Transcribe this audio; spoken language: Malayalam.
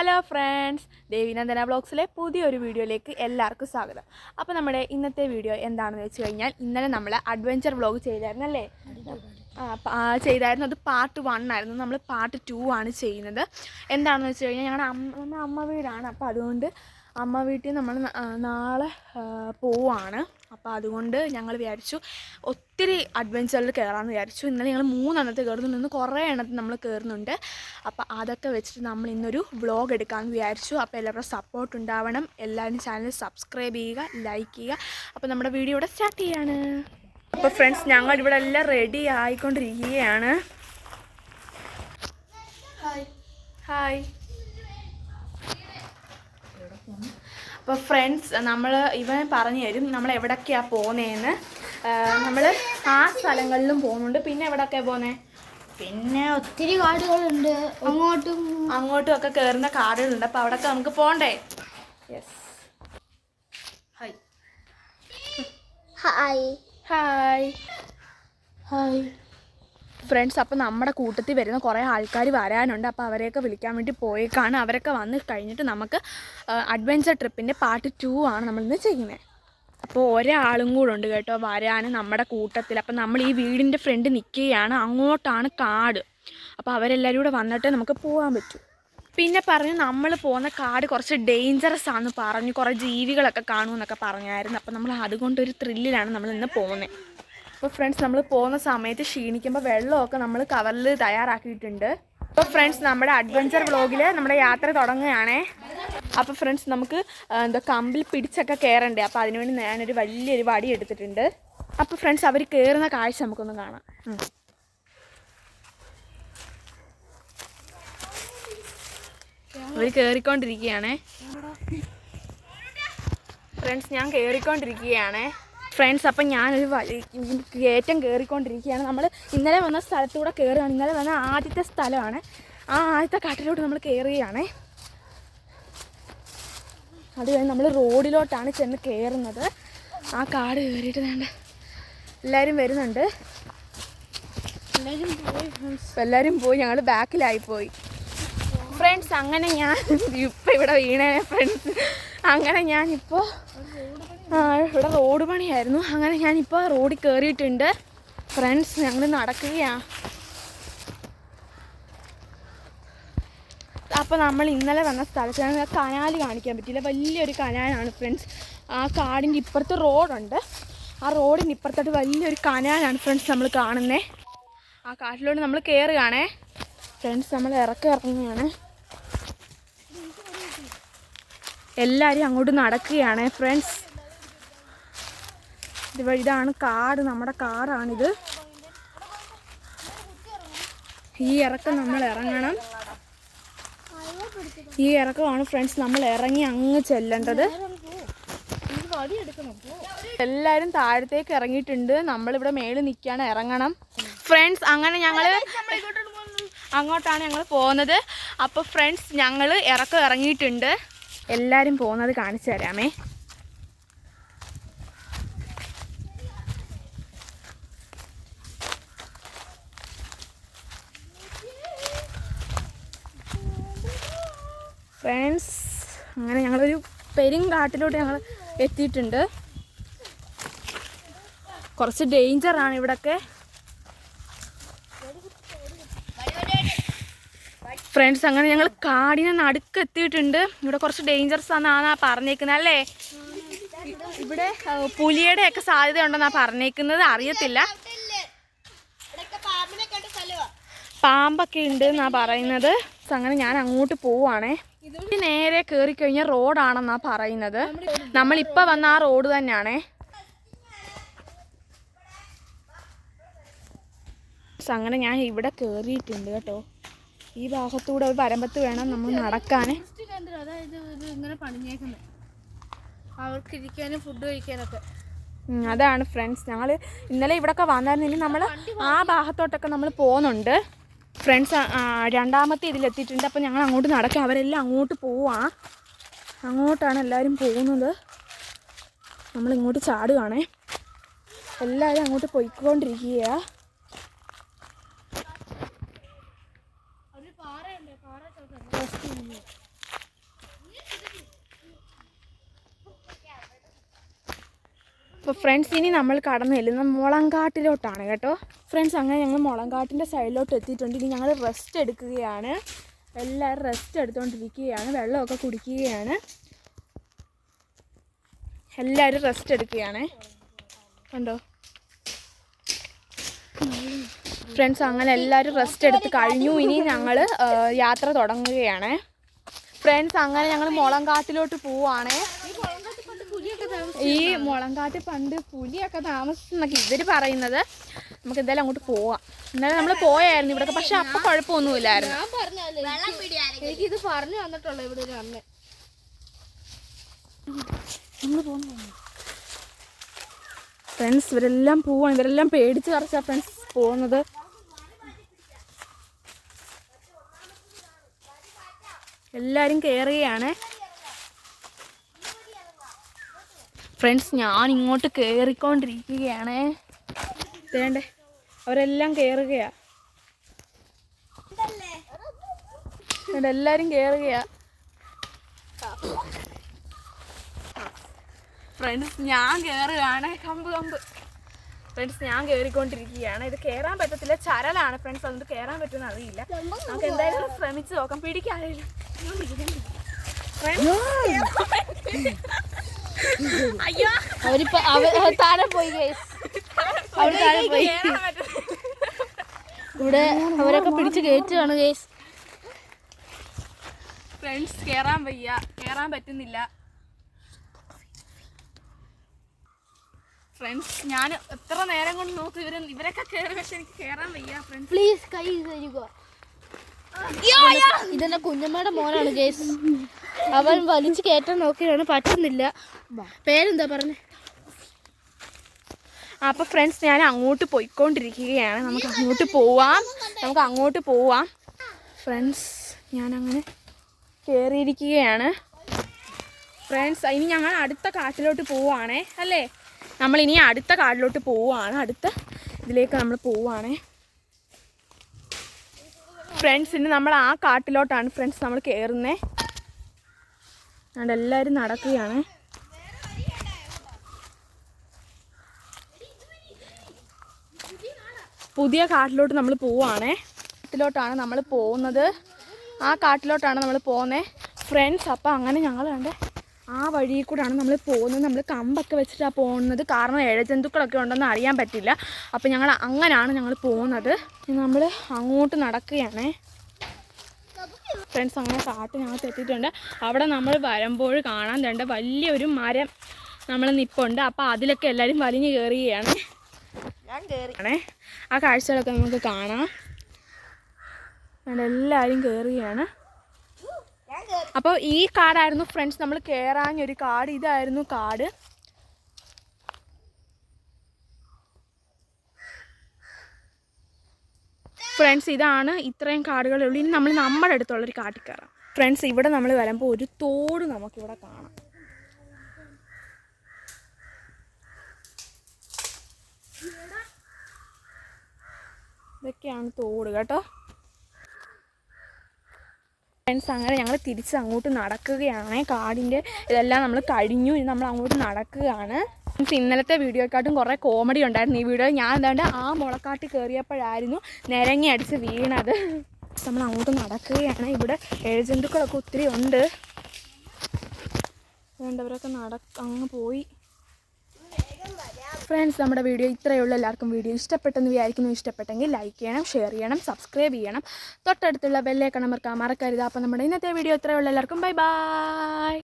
ഹലോ ഫ്രണ്ട്സ് ദേവിനന്ദന ബ്ലോഗ്സിലെ പുതിയൊരു വീഡിയോയിലേക്ക് എല്ലാവർക്കും സ്വാഗതം. അപ്പോൾ നമ്മുടെ ഇന്നത്തെ വീഡിയോ എന്താണെന്ന് വെച്ച് കഴിഞ്ഞാൽ ഇന്നലെ നമ്മൾ അഡ്വഞ്ചർ വ്ളോഗ് ചെയ്തായിരുന്നു അല്ലേ ആ പ- ചെയ്തായിരുന്നു. അത് പാർട്ട് വൺ ആയിരുന്നു. നമ്മൾ പാർട്ട് ടു ആണ് ചെയ്യുന്നത്. എന്താണെന്ന് വെച്ച് കഴിഞ്ഞാൽ ഞങ്ങളുടെ അമ്മ അമ്മ വീടാണ്. അപ്പോൾ അതുകൊണ്ട് അമ്മ വീട്ടിൽ നമ്മൾ നാളെ പോവാണ്. അപ്പോൾ അതുകൊണ്ട് ഞങ്ങൾ വിചാരിച്ചു ഒത്തിരി അഡ്വഞ്ചറിൽ കയറാമെന്ന് വിചാരിച്ചു. ഇന്നലെ ഞങ്ങൾ മൂന്നെണ്ണത്തിൽ കയറുന്നുണ്ട് ഇന്ന് കുറേ എണ്ണത്തിൽ നമ്മൾ കയറുന്നുണ്ട് അപ്പോൾ അതൊക്കെ വെച്ചിട്ട് നമ്മൾ ഇന്നൊരു വ്ളോഗ് എടുക്കാമെന്ന് വിചാരിച്ചു. അപ്പോൾ എല്ലാവരുടെ സപ്പോർട്ട് ഉണ്ടാവണം. എല്ലാവരും ചാനൽ സബ്സ്ക്രൈബ് ചെയ്യുക ലൈക്ക് ചെയ്യുക. അപ്പോൾ നമ്മുടെ വീഡിയോ ഇവിടെ സ്റ്റാർട്ട് ചെയ്യാണ്. അപ്പോൾ ഫ്രണ്ട്സ് ഞങ്ങൾ ഇവിടെ എല്ലാം റെഡി ആയിക്കൊണ്ടിരിക്കുകയാണ്. ഹായ് അപ്പോൾ ഫ്രണ്ട്സ് നമ്മൾ ഇവൻ പറഞ്ഞു തരും നമ്മൾ എവിടൊക്കെയാണ് പോകുന്നതെന്ന് നമ്മൾ ആ സ്ഥലങ്ങളിലും പോകുന്നുണ്ട്. പിന്നെ എവിടൊക്കെയാണ് പോകുന്നത് പിന്നെ ഒത്തിരി കാടുകളുണ്ട്. അങ്ങോട്ടും അങ്ങോട്ടും ഒക്കെ കയറുന്ന കാടുകളുണ്ട്. അപ്പോൾ അവിടെ നമുക്ക് പോകണ്ടേ yes hi hi hi hi friends അപ്പോൾ നമ്മുടെ കൂട്ടത്തിൽ വരുന്ന കുറേ ആൾക്കാർ വരാനുണ്ട്. അപ്പോൾ അവരെയൊക്കെ വിളിക്കാൻ വേണ്ടി പോയേക്കാണ്. അവരൊക്കെ വന്ന് കഴിഞ്ഞിട്ട് നമുക്ക് അഡ്വഞ്ചർ ട്രിപ്പിന്റെ പാർട്ട് ടു ആണ് നമ്മളിന്ന് ചെയ്യുന്നത് അപ്പോൾ ഒരാളും കൂടെ ഉണ്ട് കേട്ടോ വരാൻ നമ്മുടെ കൂട്ടത്തിൽ. അപ്പോൾ നമ്മൾ ഈ വീടിന്റെ ഫ്രണ്ട് നിൽക്കുകയാണ് അങ്ങോട്ടാണ് കാട്. അപ്പോൾ അവരെല്ലാവരും കൂടെ വന്നിട്ട് നമുക്ക് പോകാൻ പറ്റൂ. പിന്നെ പറഞ്ഞു നമ്മൾ പോകുന്ന കാട് കുറച്ച് ഡേഞ്ചറസ് ആണെന്ന് പറഞ്ഞു. കുറേ ജീവികളൊക്കെ കാണുമെന്നൊക്കെ പറഞ്ഞായിരുന്നു. അപ്പോൾ നമ്മൾ അതുകൊണ്ടൊരു ത്രില്ലിലാണ് നമ്മൾ ഇന്ന് പോകുന്നത് അപ്പോൾ ഫ്രണ്ട്സ് നമ്മൾ പോകുന്ന സമയത്ത് ക്ഷീണിക്കുമ്പോൾ വെള്ളമൊക്കെ നമ്മൾ കവറിൽ തയ്യാറാക്കിയിട്ടുണ്ട്. അപ്പോൾ ഫ്രണ്ട്സ് നമ്മുടെ അഡ്വഞ്ചർ വ്ളോഗിൽ നമ്മുടെ യാത്ര തുടങ്ങുകയാണേ. അപ്പോൾ ഫ്രണ്ട്സ് നമുക്ക് എന്താ കമ്പിൽ പിടിച്ചൊക്കെ കയറണ്ടേ അപ്പോൾ അതിനുവേണ്ടി ഞാനൊരു വലിയൊരു വടി എടുത്തിട്ടുണ്ട്. അപ്പോൾ ഫ്രണ്ട്സ് അവർ കയറുന്ന കാഴ്ച നമുക്കൊന്ന് കാണാം. അവർ കയറിക്കൊണ്ടിരിക്കുകയാണേ ഫ്രണ്ട്സ് ഞാൻ കയറിക്കൊണ്ടിരിക്കുകയാണേ ഫ്രണ്ട്സ് അപ്പം ഞാനൊരു വഴി കയറ്റം കയറിക്കൊണ്ടിരിക്കുകയാണ് നമ്മൾ ഇന്നലെ വന്ന സ്ഥലത്തൂടെ കയറുകയാണ് ഇന്നലെ വന്ന ആദ്യത്തെ സ്ഥലമാണ്. ആ ആദ്യത്തെ കാട്ടിലോട്ട് നമ്മൾ കയറുകയാണേ അത് കഴിഞ്ഞ് നമ്മൾ റോഡിലോട്ടാണ് ചെന്ന് കയറുന്നത് ആ കാട് കയറിയിട്ട് വേണ്ട എല്ലാവരും വരുന്നുണ്ട്. എല്ലാവരും പോയി എല്ലാവരും പോയി ഞങ്ങൾ ബാക്കിലായി പോയി. ഫ്രണ്ട്സ് അങ്ങനെ ഞാൻ ഇപ്പം ഇവിടെ വീണേ ഫ്രണ്ട്സ് അങ്ങനെ ഞാനിപ്പോൾ ഇവിടെ റോഡ് പണിയായിരുന്നു. അങ്ങനെ ഞാനിപ്പോൾ റോഡിൽ കയറിയിട്ടുണ്ട് ഫ്രണ്ട്സ് ഞങ്ങൾ നടക്കുകയാണ് അപ്പോൾ നമ്മൾ ഇന്നലെ വന്ന സ്ഥലത്ത് ഞങ്ങൾ കനാൽ കാണിക്കാൻ പറ്റില്ല വലിയൊരു കനാലാണ് ഫ്രണ്ട്സ് ആ കാടിന്റെ ഇപ്പുറത്ത് റോഡുണ്ട്. ആ റോഡിന്റെ ഇപ്പുറത്തോട്ട് വലിയൊരു കനാലാണ് ഫ്രണ്ട്സ് നമ്മൾ കാണുന്നത് ആ കാട്ടിലോട്ട് നമ്മൾ കയറുകയാണേ ഫ്രണ്ട്സ് നമ്മൾ ഇറക്കി ഇറങ്ങുകയാണ്. എല്ലാവരും അങ്ങോട്ട് നടക്കുകയാണ് ഫ്രണ്ട്സ് ഇതാണ് കാട് നമ്മുടെ കാറാണിത്. ഈ ഇറക്കം നമ്മൾ ഇറങ്ങണം. ഈ ഇറക്കമാണ് ഫ്രണ്ട്സ് നമ്മൾ ഇറങ്ങി അങ്ങ് ചെല്ലേണ്ടത്. എല്ലാവരും താഴത്തേക്ക് ഇറങ്ങിയിട്ടുണ്ട്. നമ്മളിവിടെ മേളിൽ നിൽക്കുകയാണ് ഇറങ്ങണം. ഫ്രണ്ട്സ് അങ്ങനെ ഞങ്ങൾ അങ്ങോട്ടാണ് ഞങ്ങൾ പോകുന്നത്. അപ്പോൾ ഫ്രണ്ട്സ് ഞങ്ങൾ ഇറക്കം ഇറങ്ങിയിട്ടുണ്ട്. എല്ലാരും പോകുന്നത് കാണിച്ചു തരാമേ. ഫ്രണ്ട്സ് അങ്ങനെ ഞങ്ങളൊരു പെരുങ്കാട്ടിലോട്ട് ഞങ്ങൾ എത്തിയിട്ടുണ്ട്. കുറച്ച് ഡേഞ്ചറാണ് ഇവിടൊക്കെ. ഫ്രണ്ട്സ് അങ്ങനെ ഞങ്ങൾ കാടിനെ നടുക്ക് എത്തിയിട്ടുണ്ട് ഇവിടെ കുറച്ച് ഡേഞ്ചറസ് ആണെന്നാണ് പറഞ്ഞേക്കുന്നത് അല്ലേ? ഇവിടെ പുലിയുടെ ഒക്കെ സാധ്യത ഉണ്ടെന്നാണ് പറഞ്ഞേക്കുന്നത്. അറിയത്തില്ല. പാമ്പൊക്കെ ഉണ്ട് എന്നാ പറയുന്നത്. അങ്ങനെ ഞാൻ അങ്ങോട്ട് പോവാണേ ഇത് നേരെ കയറി കഴിഞ്ഞ റോഡാണെന്നാ പറയുന്നത്. നമ്മളിപ്പോൾ വന്ന ആ റോഡ് തന്നെയാണേ. അങ്ങനെ ഞാൻ ഇവിടെ കേറിയിട്ടുണ്ട് കേട്ടോ. ഈ ഭാഗത്തൂടെ ഒരു വരമ്പത്ത് വേണം നമ്മൾ നടക്കാൻ അതായത് ഇത് ഇങ്ങനെ പണിഞ്ഞേക്കുന്നത് അവർക്ക് ഇരിക്കാനും ഫുഡ് കഴിക്കാനൊക്കെ. അതാണ് ഫ്രണ്ട്സ് ഞങ്ങൾ ഇന്നലെ ഇവിടെയൊക്കെ വന്നായിരുന്നു. ഇനി നമ്മൾ ആ ഭാഗത്തോട്ടൊക്കെ നമ്മൾ പോകുന്നുണ്ട് ഫ്രണ്ട്സ് രണ്ടാമത്തെ ഇതിലെത്തിയിട്ടുണ്ട്. അപ്പോൾ ഞങ്ങൾ അങ്ങോട്ട് നടക്കാം. അവരെല്ലാം അങ്ങോട്ട് പോവാ. അങ്ങോട്ടാണ് എല്ലാവരും പോകുന്നത്. നമ്മളിങ്ങോട്ട് ചാടുകയാണേ എല്ലാവരും അങ്ങോട്ട് പോയിക്കൊണ്ടിരിക്കുക പാറയുണ്ട്. പാറ അപ്പോൾ ഫ്രണ്ട്സ് ഇനി നമ്മൾ കടന്നു ചെല്ലുന്നത് മുളങ്കാട്ടിലോട്ടാണ് കേട്ടോ. ഫ്രണ്ട്സ് അങ്ങനെ ഞങ്ങൾ മുളങ്കാട്ടിന്റെ സൈഡിലോട്ട് എത്തിയിട്ടുണ്ട്. ഇനി ഞങ്ങൾ റെസ്റ്റ് എടുക്കുകയാണ്. എല്ലാവരും റെസ്റ്റ് എടുത്തുകൊണ്ടിരിക്കുകയാണ് വെള്ളമൊക്കെ കുടിക്കുകയാണ്. എല്ലാവരും റെസ്റ്റ് എടുക്കുകയാണ്. കണ്ടോ? ഫ്രണ്ട്സ് അങ്ങനെ എല്ലാവരും റെസ്റ്റ് എടുത്ത് കഴിഞ്ഞു. ഇനി ഞങ്ങൾ യാത്ര തുടങ്ങുകയാണ്. ഫ്രണ്ട്സ് അങ്ങനെ ഞങ്ങൾ മുളങ്കാട്ടിലോട്ട് പോവാണേ ഈ മുളങ്കാട്ടിൽ പണ്ട് പുലിയൊക്കെ താമസിച്ചെന്നൊക്കെ ഇവർ പറയുന്നത്. നമുക്ക് എന്തായാലും അങ്ങോട്ട് പോവാം. എന്നാലും നമ്മൾ പോയായിരുന്നു ഇവിടെ പക്ഷെ അപ്പൊ കുഴപ്പമൊന്നുമില്ലായിരുന്നു. ഞാൻ പറഞ്ഞല്ലേ എനിക്കിത് പറഞ്ഞു വന്നിട്ടുള്ളൂ ഇവിടെ ഒരു അമ്മ. ഫ്രണ്ട്സ് ഇവരെല്ലാം പോവാണ്. ഇവരെല്ലാം പേടിച്ച് പറിച്ചാ ഫ്രണ്ട്സ് പോകുന്നത്. എല്ലാരും കയറുകയാണ് ഫ്രണ്ട്സ് ഞാൻ ഇങ്ങോട്ട് കയറിക്കൊണ്ടിരിക്കുകയാണ് വേണ്ടേ? അവരെല്ലാം കയറുകയാ എല്ലാരും എല്ലാവരും കയറുകയാ ഫ്രണ്ട്സ് ഞാൻ കയറുകയാണ് കമ്പ് കമ്പ്. ഫ്രണ്ട്സ് ഞാൻ കയറിക്കൊണ്ടിരിക്കുകയാണ് ഇത് കയറാൻ പറ്റത്തില്ല. ചരലാണ് ഫ്രണ്ട്സ് അതുകൊണ്ട് കയറാൻ പറ്റുമെന്ന് അറിയില്ല. നമുക്ക് എന്തായാലും ശ്രമിച്ചു ശ്രമിച്ച് നോക്കാം പിടിക്കാറില്ല അയ്യോ. അവരിപ്പോ താഴെ പോയി അവർ താഴെ പോയി ഇവിടെ അവരൊക്കെ പിടിച്ച് കയറ്റുകയാണ് ഗേസ് ഫ്രണ്ട്സ് കേറാൻ വയ്യ. കേറാൻ പറ്റുന്നില്ല. ഫ്രണ്ട്സ് ഞാൻ എത്ര നേരം കൊണ്ട് നോക്കി ഇവർ ഇവരൊക്കെ കയറി പക്ഷെ എനിക്ക് കേറാൻ വയ്യ ഫ്രണ്ട്സ് പ്ലീസ് കൈ തരിക ഇതെന്നെ കുഞ്ഞമ്മയുടെ മോനാണ് ഗൈസ് അവൻ വലിച്ചു കയറ്റാൻ നോക്കിയാണ് പറ്റുന്നില്ല. പേരെന്താ പറഞ്ഞേ? അപ്പോൾ ഫ്രണ്ട്സ് ഞാൻ അങ്ങോട്ട് പോയിക്കൊണ്ടിരിക്കുകയാണ്. നമുക്ക് അങ്ങോട്ട് പോവാം. നമുക്ക് അങ്ങോട്ട് പോവാം. ഫ്രണ്ട്സ് ഞാൻ അങ്ങനെ കയറിയിരിക്കുകയാണ് ഫ്രണ്ട്സ് ഇനി ഞങ്ങൾ അടുത്ത കാട്ടിലോട്ട് പോവുകയാണേ അല്ലേ? നമ്മൾ ഇനി അടുത്ത കാട്ടിലോട്ട് പോവുകയാണ് അടുത്ത ഇതിലേക്ക് നമ്മൾ പോവുകയാണേ ഫ്രണ്ട്സിന് നമ്മൾ ആ കാട്ടിലോട്ടാണ് ഫ്രണ്ട്സ് നമ്മൾ കയറുന്നത് അതുകൊണ്ട് എല്ലാവരും നടക്കുകയാണ്. പുതിയ കാട്ടിലോട്ട് നമ്മൾ പോവുകയാണേ കാട്ടിലോട്ടാണ് നമ്മൾ പോകുന്നത്. ആ കാട്ടിലോട്ടാണ് നമ്മൾ പോകുന്നത് ഫ്രണ്ട്സ് അപ്പോൾ അങ്ങനെ ഞങ്ങൾ കണ്ടേ. ആ വഴി കൂടെയാണ് നമ്മൾ പോകുന്നത്. നമ്മൾ കമ്പൊക്കെ വെച്ചിട്ടാണ് പോകുന്നത്. കാരണം ഇഴജന്തുക്കളൊക്കെ ഉണ്ടെന്ന് അറിയാൻ പറ്റില്ല. അപ്പോൾ ഞങ്ങൾ അങ്ങനെയാണ് ഞങ്ങൾ പോകുന്നത്. നമ്മൾ അങ്ങോട്ട് നടക്കുകയാണേ. ഫ്രണ്ട്സ് അങ്ങനെ കാട്ടിനകത്ത് എത്തിയിട്ടുണ്ട്. അവിടെ നമ്മൾ വരുമ്പോൾ കാണാൻ രണ്ട് വലിയൊരു മരം നമ്മൾ നിപ്പുണ്ട്. അപ്പോൾ അതിലൊക്കെ എല്ലാവരും വലിഞ്ഞു കയറുകയാണ് ആണേ. ആ കാഴ്ചകളൊക്കെ നമുക്ക് കാണാം. എല്ലാവരും കയറുകയാണ് അപ്പോൾ ഈ കാടായിരുന്നു ഫ്രണ്ട്സ് നമ്മൾ കയറാഞ്ഞൊരു കാട്. ഇതായിരുന്നു കാട്. ഫ്രണ്ട്സ് ഇതാണ് ഇത്രയും കാടുകളുള്ളൂ. ഇനി നമ്മൾ നമ്മുടെ അടുത്തുള്ളൊരു കാട്ടിൽ കയറാം. ഫ്രണ്ട്സ് ഇവിടെ നമ്മൾ വരുമ്പോൾ ഒരു തോട് നമുക്കിവിടെ കാണാം. ഇതൊക്കെയാണ് തോട് കേട്ടോ. ഫ്രണ്ട്സ് അങ്ങനെ ഞങ്ങൾ തിരിച്ച് അങ്ങോട്ട് നടക്കുകയാണ്. കാടിന്റെ ഇതെല്ലാം നമ്മൾ കഴിഞ്ഞു. ഇനി നമ്മൾ അങ്ങോട്ട് നടക്കുകയാണ്. ഫ്രണ്ട്സ് ഇന്നലത്തെ വീഡിയോക്കാട്ടും കുറേ കോമഡി ഉണ്ടായിരുന്നു. ഈ വീഡിയോ ഞാൻ എന്താണ്ട് ആ മുളക്കാട്ടി കയറിയപ്പോഴായിരുന്നു നിരങ്ങി അടിച്ച് വീണത്. നമ്മൾ അങ്ങോട്ട് നടക്കുകയാണ്. ഇവിടെ എഴുജന്തുക്കളൊക്കെ ഒത്തിരി ഉണ്ട്. വേണ്ടവരൊക്കെ നട അങ്ങ് പോയി. ഫ്രണ്ട്സ് നമ്മുടെ വീഡിയോ ഇത്രയേ ഉള്ളൂ. എല്ലാവർക്കും വീഡിയോ ഇഷ്ടപ്പെട്ടെന്ന് വിചാരിക്കുന്നു. ഇഷ്ടപ്പെട്ടെങ്കിൽ ലൈക്ക് ചെയ്യണം ഷെയർ ചെയ്യണം സബ്സ്ക്രൈബ് ചെയ്യണം. തൊട്ടടുത്തുള്ള ബെല്ലേക്കണം മറക്കാൻ മറക്കരുത്. അപ്പോൾ നമ്മുടെ ഇന്നത്തെ വീഡിയോ ഇത്രയേ ഉള്ളൂ. എല്ലാവർക്കും ബൈ ബൈ